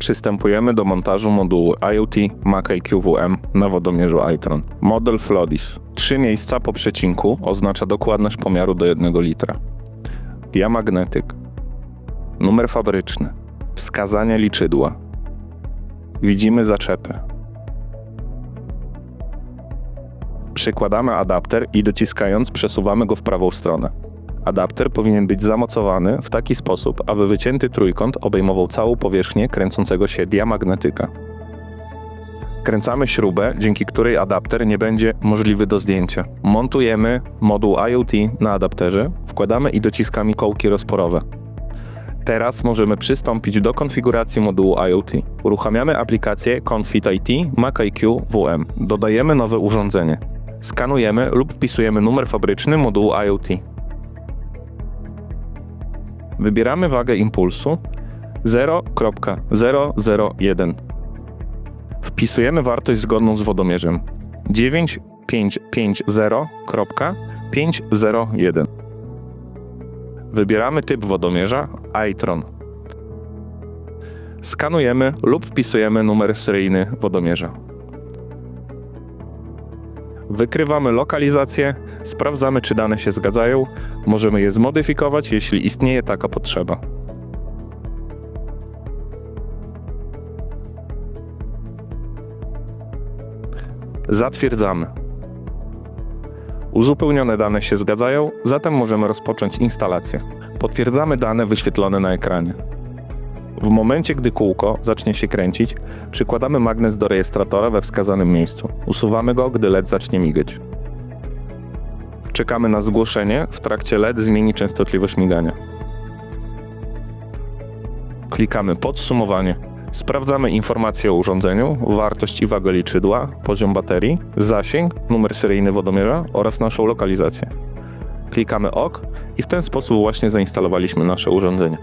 Przystępujemy do montażu modułu IoT Mac IQWM na wodomierzu iTron. Model Flodis. Trzy miejsca po przecinku oznacza dokładność pomiaru do 1 litra. Diamagnetyk. Numer fabryczny. Wskazania liczydła. Widzimy zaczepy. Przykładamy adapter i dociskając przesuwamy go w prawą stronę. Adapter powinien być zamocowany w taki sposób, aby wycięty trójkąt obejmował całą powierzchnię kręcącego się diamagnetyka. Kręcamy śrubę, dzięki której adapter nie będzie możliwy do zdjęcia. Montujemy moduł IoT na adapterze, wkładamy i dociskamy kołki rozporowe. Teraz możemy przystąpić do konfiguracji modułu IoT. Uruchamiamy aplikację Confit IT Mac IQ WM. Dodajemy nowe urządzenie. Skanujemy lub wpisujemy numer fabryczny modułu IoT. Wybieramy wagę impulsu 0.001. Wpisujemy wartość zgodną z wodomierzem 9550.501. Wybieramy typ wodomierza iTron. Skanujemy lub wpisujemy numer seryjny wodomierza. Wykrywamy lokalizację, sprawdzamy czy dane się zgadzają, możemy je zmodyfikować, jeśli istnieje taka potrzeba. Zatwierdzamy. Uzupełnione dane się zgadzają, zatem możemy rozpocząć instalację. Potwierdzamy dane wyświetlone na ekranie. W momencie, gdy kółko zacznie się kręcić, przykładamy magnes do rejestratora we wskazanym miejscu. Usuwamy go, gdy LED zacznie migać. Czekamy na zgłoszenie, w trakcie LED zmieni częstotliwość migania. Klikamy podsumowanie. Sprawdzamy informacje o urządzeniu, wartość i wagę liczydła, poziom baterii, zasięg, numer seryjny wodomierza oraz naszą lokalizację. Klikamy OK i w ten sposób właśnie zainstalowaliśmy nasze urządzenie.